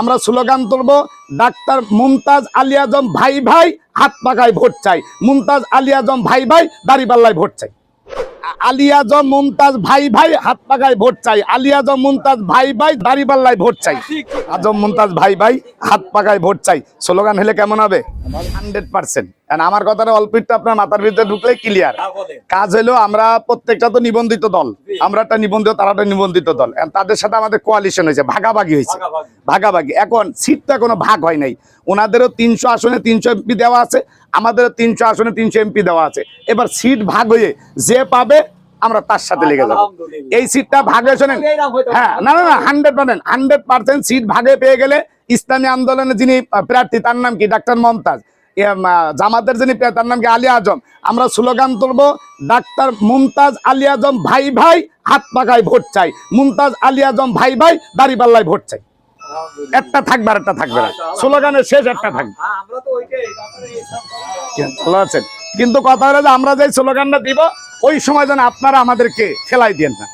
আমরা স্লোগান তুলবো, ডাক্তার মুমতাজ আলী আজম ভাই ভাই হাত পাকায় ভোট চাই। মুমতাজ আলী আজম ভাই ভাই দাড়িপাল্লায় ভোট চাই। আলী আজম মুমতাজ ভাই ভাই হাত পাকায় ভোট চাই। আলী আজম মুমতাজ ভাই ভাই দাড়িপাল্লায় ভোট চাই। আজম মুমতাজ ভাই ভাই হাত পাকায় ভোট চাই। স্লোগান হলে কেমন হবে? Hundred percent. আমার কথাটা অল্প একটু আপনার মাথার ভিতরে ঢুকলে ক্লিয়ার কাজ হলো আমরা প্রত্যেকটা তো নিবন্ধিত দল। আমরা একটা নিবন্ধিত তারা একটা নিবন্ধিত দল। তাদের সাথে আমাদের কোয়ালিশন হয়েছে ভাগাভাগি হয়েছে। ভাগাভাগি। এখন সিট তো এখনও ভাগ হয় নাই। ওনাদেরও তিনশো আসনে তিনশো এমপি দেওয়া আছে আমাদেরও তিনশো আসনে তিনশো এমপি দেওয়া আছে। এবার সিট ভাগ হয়ে যে পাবে আমরা তার সাথে লেগে যাব। এই সিটটা ভাগে শোনেন। হ্যাঁ না না না hundred percent hundred percent seat ভাগে পেয়ে গেলে ইসলামী আন্দোলনে যিনি প্রার্থী তার নাম কি? ডাক্তার মমতাজ। জামাতের যিনি তার নাম কি? আলী আজম। আমরা স্লোগান তুলবো, ডাক্তার মুমতাজ আলী আজম ভাই ভাই হাত পাকায় ভোট চাই। মুমতাজ আলী আজম ভাই ভাই দাড়িপাল্লায় ভোট চাই। একটা থাকবে আর একটা থাকবে না। স্লোগানের শেষ একটা থাকবে। আছেন? কিন্তু কথা হলো যে আমরা যে স্লোগানটা দিব, ওই সময় যেন আপনারা আমাদেরকে খেলাই দেন না।